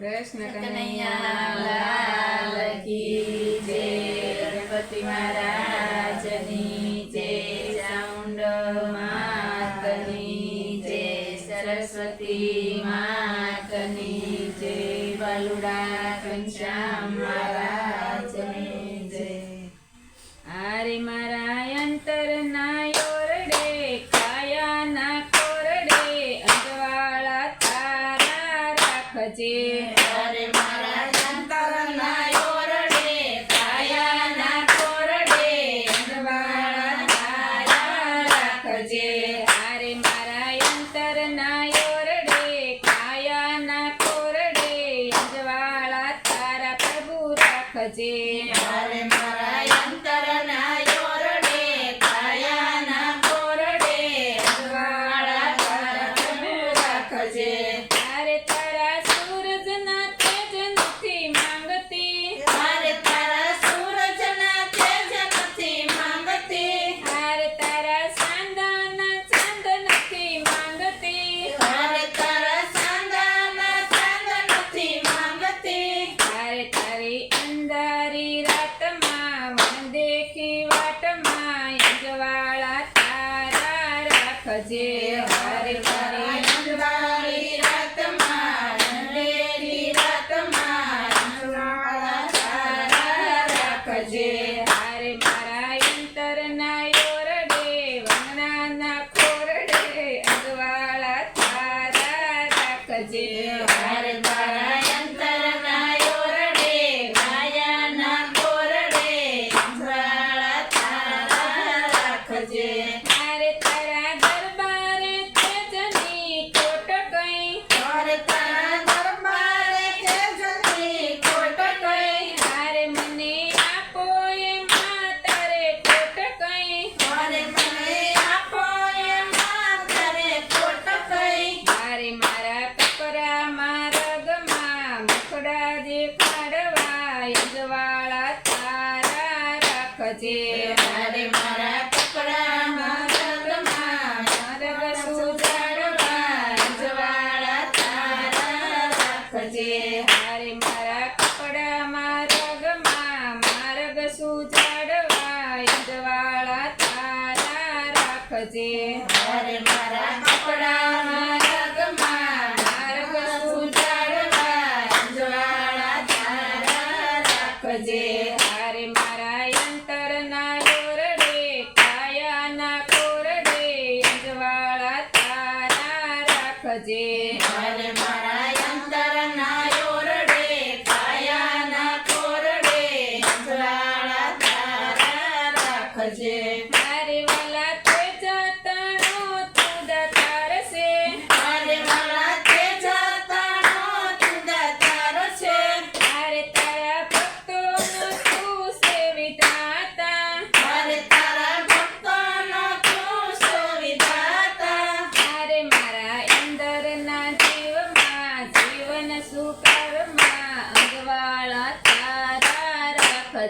કૃષ્ણ કનૈયા લાલ કી જય. ગણપતિ મહારાજની જે ચાઉંડ માતની જય. સરસ્વતી મા રાખજે અરે મારા અંતરના ઓરડે કાયાના કોરડે અંગવાળા રાખજે. અરે મારા અંતરના ઓરડે કાયાના કોરડે querida. પૂજવાળા તારા રાખજે. મારે મારા કપડામાં હારે મારા કપડામાં રગમાં માર્ગ સુજાડવા ઈદવાળા તારા રાખજે. હારે મારા કપડા ભજે. હારે મારા અંતરના કોરડે કાયાના કોરડે અંજવાળા તારા રાખજે. હારે મારા અંતરના કોરડે કાયાના કોરડે અંજવાળા તારા રાખજે. હારે વાલા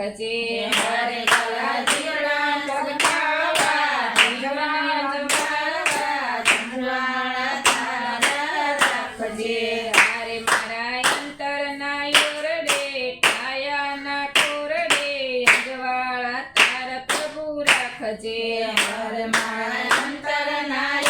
ખજે હરે કલા પગટાવા જમા જમા જમરાણા તારા ખજે હરે મારા અંતરના યોરડે કાયાના કોરડે અજવાળા તારા પ્રભુ રાખજે હરે મારા અંતરના